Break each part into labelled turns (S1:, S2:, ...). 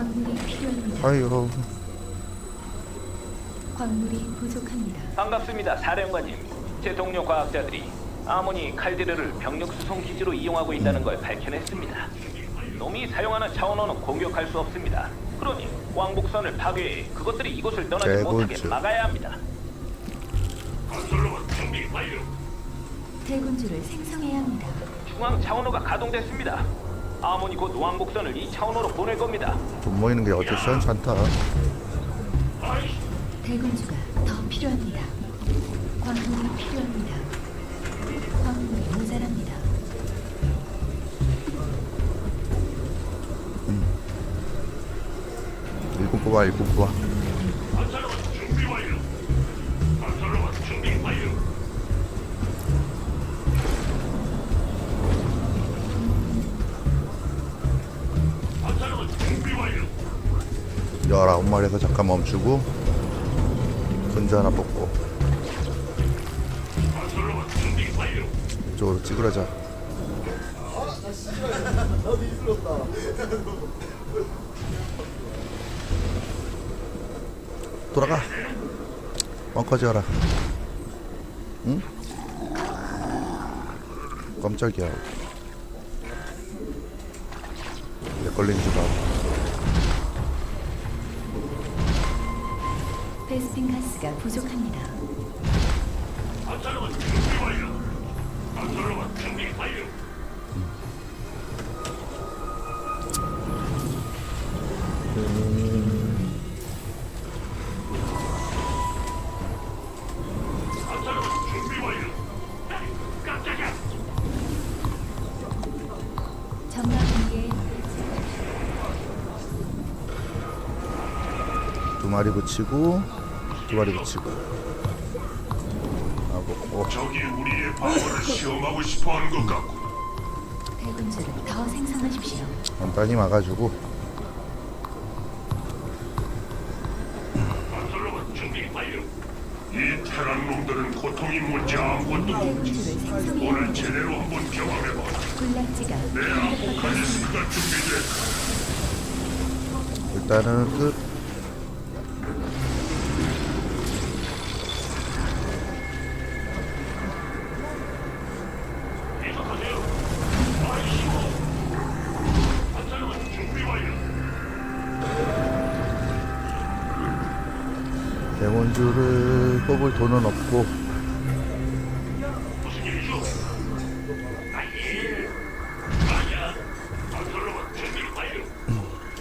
S1: 광물이 필요합니다.
S2: 아유
S1: 광물이 부족합니다.
S3: 반갑습니다, 사령관님. 제 동료 과학자들이 아모니 칼데르를 병력 수송 기지로 이용하고 있다는 걸 밝혀냈습니다. 놈이 사용하는 차원호는 공격할 수 없습니다. 그러니 왕복선을 파괴해 그것들이 이곳을 떠나지
S2: 대군주.
S3: 못하게 막아야 합니다.
S1: 대군주를 생성해야 합니다.
S3: 중앙 차원호가 가동됐습니다. 아모니 곧 왕복선을 이 차원호로 보낼 겁니다.
S2: 돈 모이는 게 어째 시원치 않다
S1: 대군주가 더 필요합니다. 광물이 필요합니다. 광물이 모자랍니다.
S2: 일곱 뽑아 일곱 뽑아 잠깐 멈추고 근저 하나 뽑고 이쪽으로 찌그러져 돌아가. 뻥커지어라. 응? 깜짝이야. 내 걸린 줄 알아
S1: 베스핀 가스가 부족합니다. 전방
S2: 마리 붙이고 두 마리 붙이고 하고 어,
S4: 적이 우리의 방어를 시험하고 싶어하는 것 같고
S1: 대군주를 더 생성하십시오.
S2: 간단히 막아주고
S4: 건설로만 준비 완료. 이 테란 놈들은 고통이 뭔지 아무것도 모르지.
S1: 대군주를
S4: 오늘. 제대로 한번 경험해봐.
S1: 군락지가
S4: 내. 아포칼리스크가 준비됐다.
S2: 일단은 끝 뽑을 돈은 없고.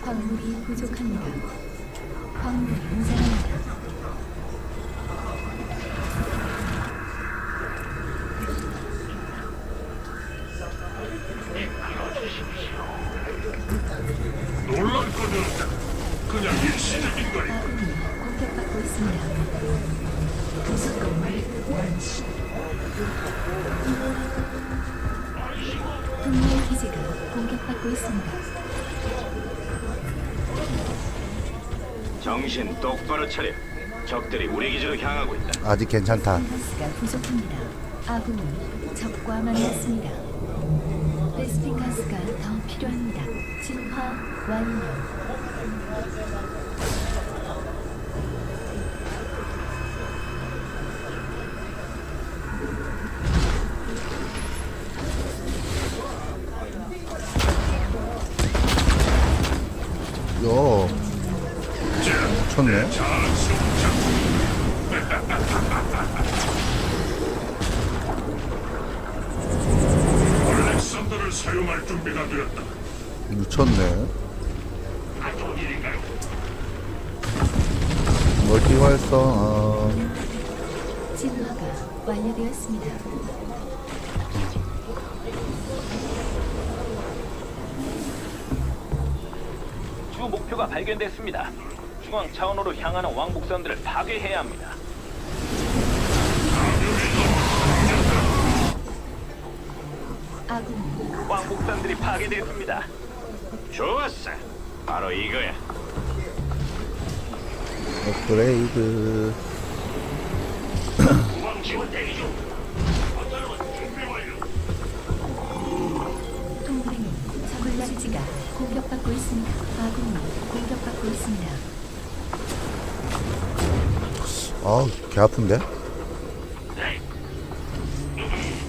S1: 광물이 부족합니다. 광물이 모자랍니다.
S5: 정신 똑바로 차려. 적들이 우리 기지로 향하고 있다.
S2: 아직 괜찮다
S1: 가스가 부족합니다. 아군이 적과 만났습니다. 베스핀 가스가 더 필요합니다. 진화 완료.
S4: 알렉산더를 사용할 준비가 되었다.
S2: 미쳤네
S4: 안 좋은 일인가요?
S2: 멀티 활성화
S1: 진화가 완료되었습니다.
S3: 주 목표가 발견됐습니다. 중앙 차원호로 향하는 왕복선들을 파괴해야 합니다. 왕복선들이 파괴됐습니다.
S5: 좋았어. 바로 이거야.
S2: 업그레이드
S4: 후방 지원 대기 중. 건설로만 준비 완료.
S1: 동맹이 적을 군락지가 공격받고 있습니다. 아군이 공격받고 있습니다.
S2: 아개 아픈데?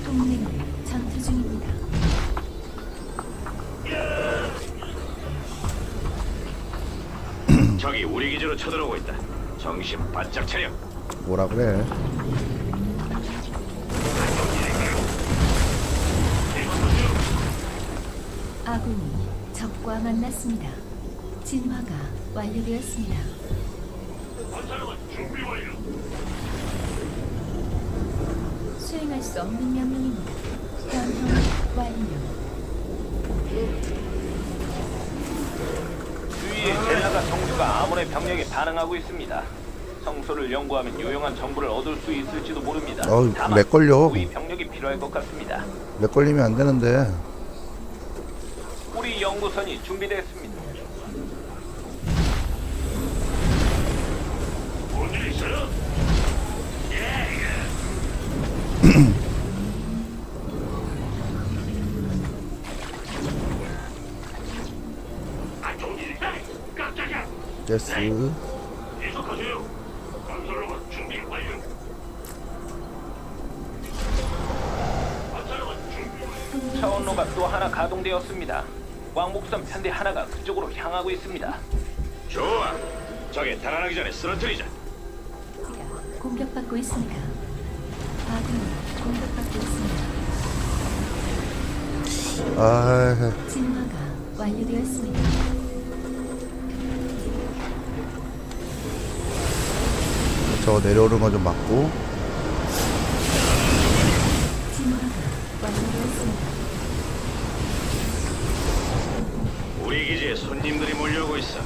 S1: 동맹이 전투 중입니다.
S5: 적이 우리 기지로 쳐들어오고 있다. 정신 바짝 차려.
S2: 뭐라 그래?
S1: 아군이 적과 만났습니다. 진화가 완료되었습니다. 수행할 수 없는 명령입니다. 변형 완료.
S3: 주위에 젤라가 성수가 아몬의 병력에 반응하고 있습니다. 성소를 연구하면 유용한 정보를 얻을 수 있을지도 모릅니다.
S2: 어우,
S3: 다만
S2: 렉 걸려.
S3: 우리 병력이 필요할 것 같습니다.
S2: 렉 걸리면 안 되는데.
S3: 우리 연구선이 준비됐습니다.
S4: 뭔일 있어요? 아, 완료.
S3: 차원로가 또 하나 가동되었습니다. 왕복선 편대 하나가 그쪽으로 향하고 있습니다.
S5: 좋아. 적에 달아나기 전에 쓰러뜨리자.
S1: 공격받고 있습니다. 아.
S2: 저 내려오는 거 좀 막고.
S1: 진화가 완료되었습니다.
S5: 우리 기지에 손님들이 몰려오고 있어.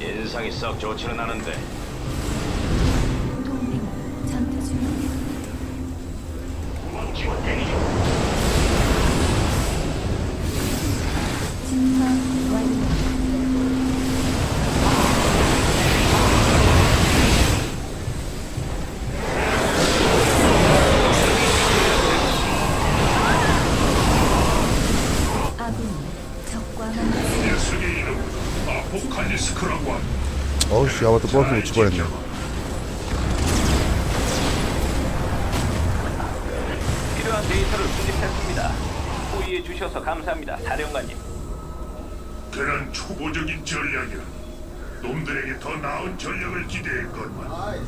S5: 인상이 썩 좋지는 않은데.
S1: 동맹 전투 중입니다. 아군이 적과 만났습니다.
S4: 녀석의 이름 아포칼리스크라고 합니다.
S2: 어우씨, 아무것도 버스 놓칠 뻔했네.
S3: 데이터를 수집했습니다. 호의해 주셔서 감사합니다, 사령관님.
S4: 그런 초보적인 전략이라 놈들에게 더 나은 전략을 기대했건만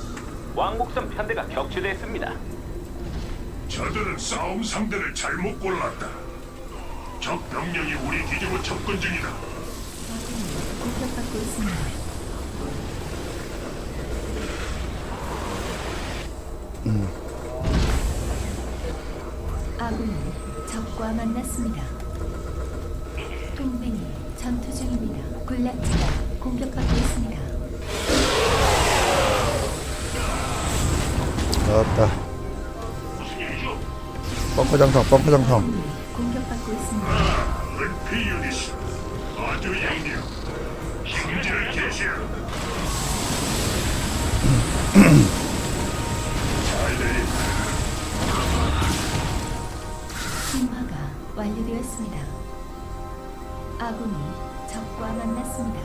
S3: 왕복선 편대가 격추됐습니다.
S4: 저들은 싸움 상대를 잘못 골랐다. 적 병력이 우리 기지로 접근 중이다.
S1: 공격받고 있습니다. 아군이 적과 만났습니다. 동맹이 전투 중입니다. 군락지가 공격받고 있습니다.
S2: 나왔다.
S4: 무슨 일이죠?
S2: 벙커 장성, 벙커 장성.
S1: 아군이 공격받고 있습니다.
S4: 아, 은피 유닛. 아주 영리해. 승진을 개시하
S1: 완료되었습니다. 아군이 적과 만났습니다.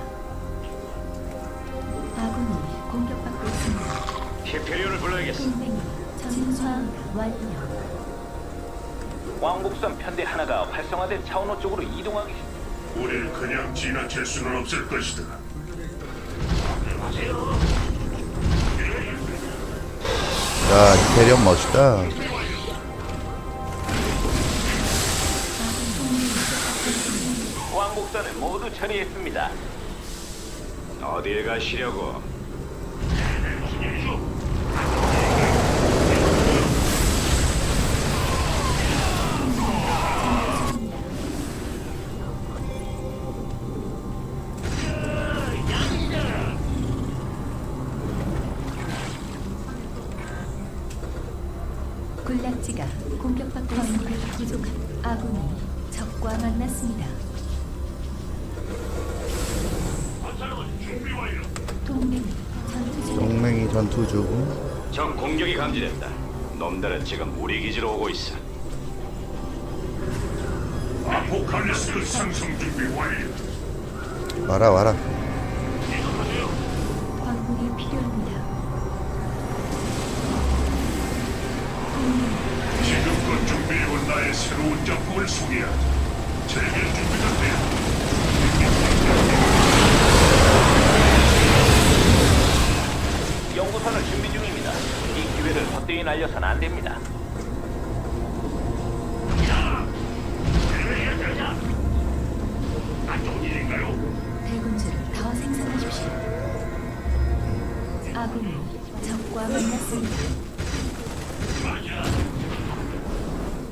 S1: 아군이 공격받고 있습니다.
S5: 히페리온을 불러야겠어.
S1: 동맹이 진화 완료.
S3: 왕복선 편대 하나가 활성화된 차원호 쪽으로 이동하기
S4: 우릴 그냥 지나칠 수는 없을 것이다.
S2: 야, 대련 멋있다.
S3: 왕복선을 모두 처리했습니다.
S5: 어딜 가시려고?
S1: 적
S5: 공격이 감지됐다. 놈들은 지금 우리 기지로 오고 있어.
S4: 아포칼리스크 상승 준비 완료.
S2: 와라 와라
S1: 광물이 필요합니다. 동맹
S4: 지금껏 준비해온 나의 새로운 작품을 소개하자. 즐길 준비가 되었다.
S3: 연구선을 준비 중입니다. 이 기회를 헛되이 날려선 안 됩니다.
S4: 안 좋은 일인가요?
S1: 대군주를 더 생산하십시오. 아군이 적과 만났습니다.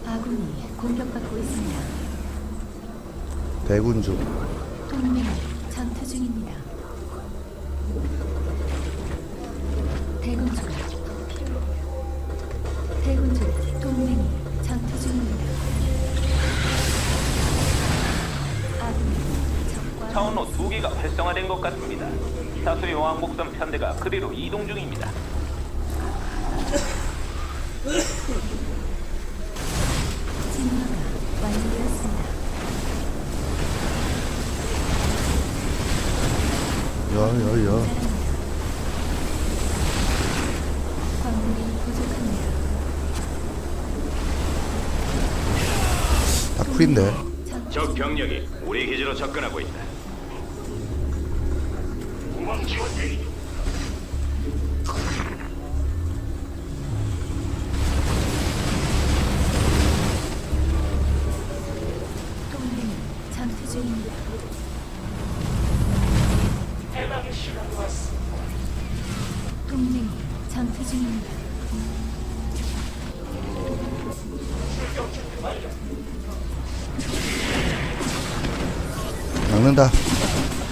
S1: 아군이 공격받고 있습니다.
S2: 대군주
S1: 동맹이 전투 중입니다. 대군주가 필요. 대군주 동맹이 전투 중입니다. 아군이 적과
S3: 차원로 두 개가 활성화된 것 같습니다. 다수의 편대가 그리로 이동 중입니다.
S1: 진화가 완료되었습니다.
S2: 야야야
S1: 광물이 부족합니다.
S2: 다 풀인데
S5: 적 병력이 우리 기지로 접근하고 있다.
S4: 우방 지원 대기
S2: 막는다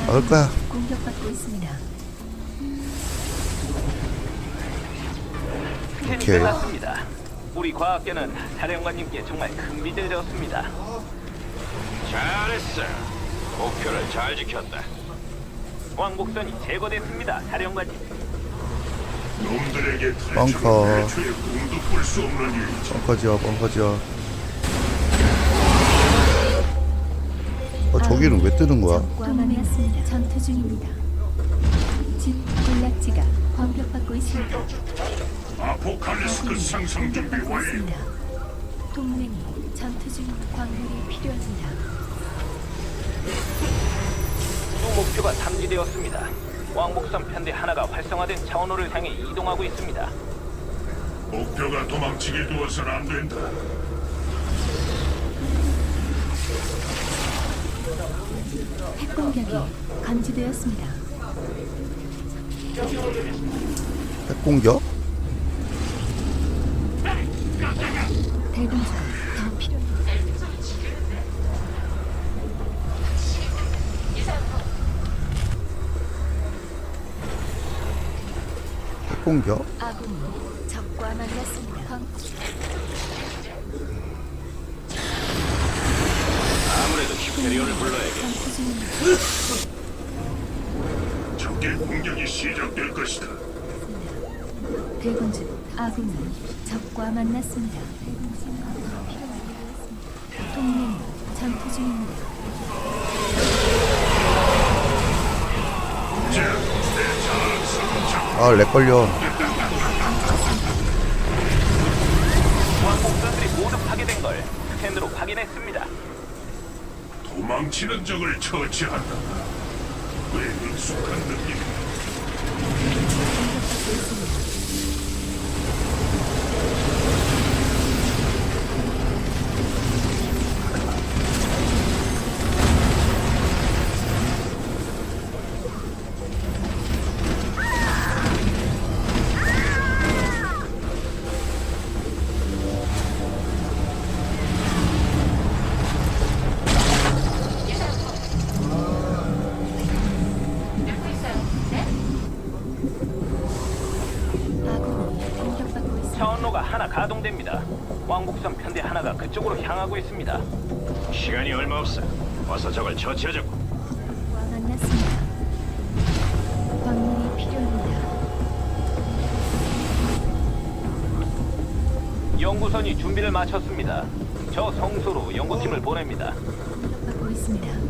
S2: 막을 거야
S1: 공격받고 있습니다.
S2: 오케이.
S3: 끝났습니다. 우리 과학계는 사령관님께 정말 큰 빚을 졌습니다.
S5: 잘했어. 목표를 잘 지켰다.
S3: 왕복선이 제거됐습니다. 사령관님.
S4: 놈들에게
S2: 벙커.
S4: 없는 일이지.
S2: 벙커 지어 벙커 지어 저기는 왜 뜨는 거야.
S1: 전투 중입니다. 집 군락지가 공격받고 있습니다.
S4: 아포칼리스크 상승 준비.
S1: 있습니다. 동맹이 전투 중입니다. 광물이 필요합니다.
S3: 주 목표가 탐지되었습니다. 왕복선 편대 하나가 활성화된 차원호를 향해 이동하고 있습니다.
S4: 목표가 도망치게 두어서는 안 된다.
S1: 핵 공격이 감지되었습니다.
S2: 핵공격
S1: 대군주가 더 필요합니다.
S2: 핵공격
S1: 아군이 적과 만났습니다. 광- 전투 중입니다.
S4: 적의 공격이 시작될 것이다.
S1: 대군주 아군이 적과 만났습니다. 동맹이 전투 중입니다.
S4: 자, 내 자랑스러운
S2: 작아렉 걸려
S3: 왕복선들이 모두 파괴된 걸 스캔으로 확인했습니다.
S4: 도망치는 적을 처치한다. 왜 익숙한 느낌?
S1: 공격받고 있습니다.
S3: 차원로가 하나 가동됩니다. 왕복선 편대 하나가 그쪽으로 향하고 있습니다.
S5: 시간이 얼마 없어. 어서 적을 처치하자고.
S1: 와 만났습니다. 광물이 필요합니다.
S3: 연구선이 준비를 마쳤습니다. 저 성소로 연구팀을 보냅니다.
S1: 있습니다.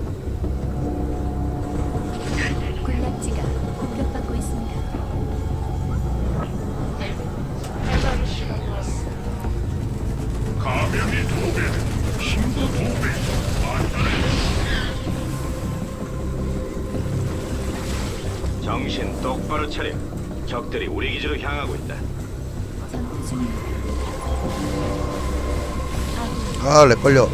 S5: 정신 똑바로 차려. 적들이 우리 기지로 향하고 있다.
S1: 전투 중입니다. 아군이
S2: 아, 렉 걸려.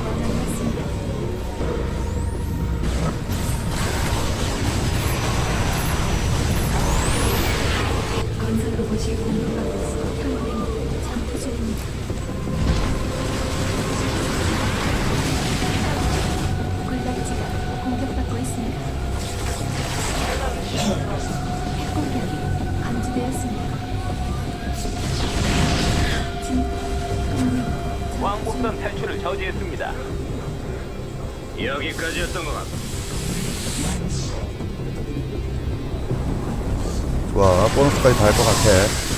S5: 여기까지였던 것 같고.
S2: 좋아, 보너스까지 다 할 것 같아.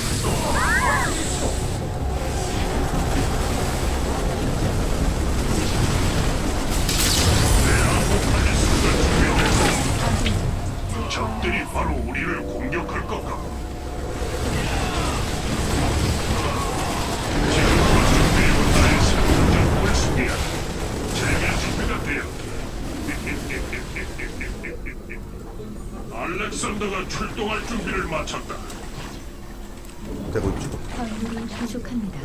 S4: 출동할 준비를 마쳤다.
S2: 되고 있죠.
S1: 광물이 부족합니다.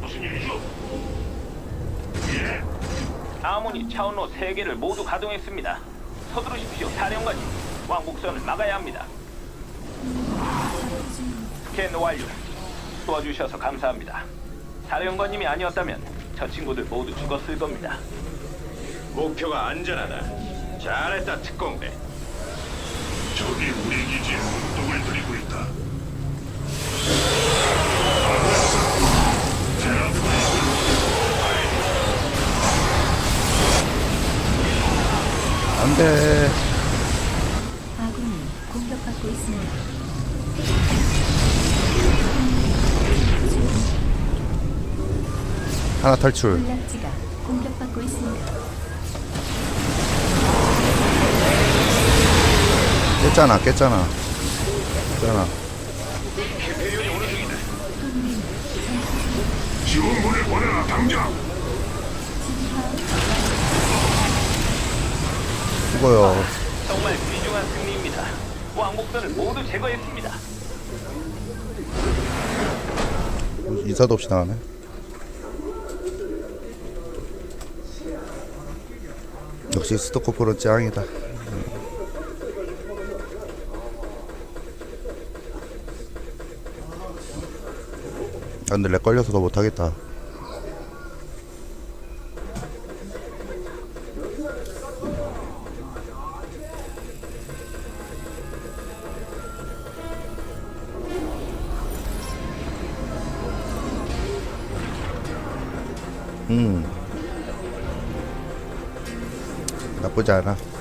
S4: 무슨 일이죠? 예,
S3: 아모니 차원로 3개를 모두 가동했습니다. 서두르십시오, 사령관님. 왕복선을 막아야 합니다. 스캔 완료. 도와주셔서 감사합니다. 사령관님이 아니었다면 저 친구들 모두 죽었을 겁니다.
S5: 목표가 안전하다. 잘했다 특공대.
S4: 적이 우리 기지에 운동을 들이고 있다.
S2: 안 돼.
S1: 아군이 공격받고 있습니다.
S2: 하나 탈출.
S1: 군락지가
S2: 깼잖아, 깼잖아. 깼잖아.
S4: 지원군을 보내라 당장.
S2: 죽어요.
S3: 정말 귀중한 승리입니다. 왕복선을 모두 제거했습니다.
S2: 인사도 없이 나가네. 역시 스토커프로 짱이다. 아, 근데 렉 걸려서 더 못하겠다. 음. 나쁘지 않아.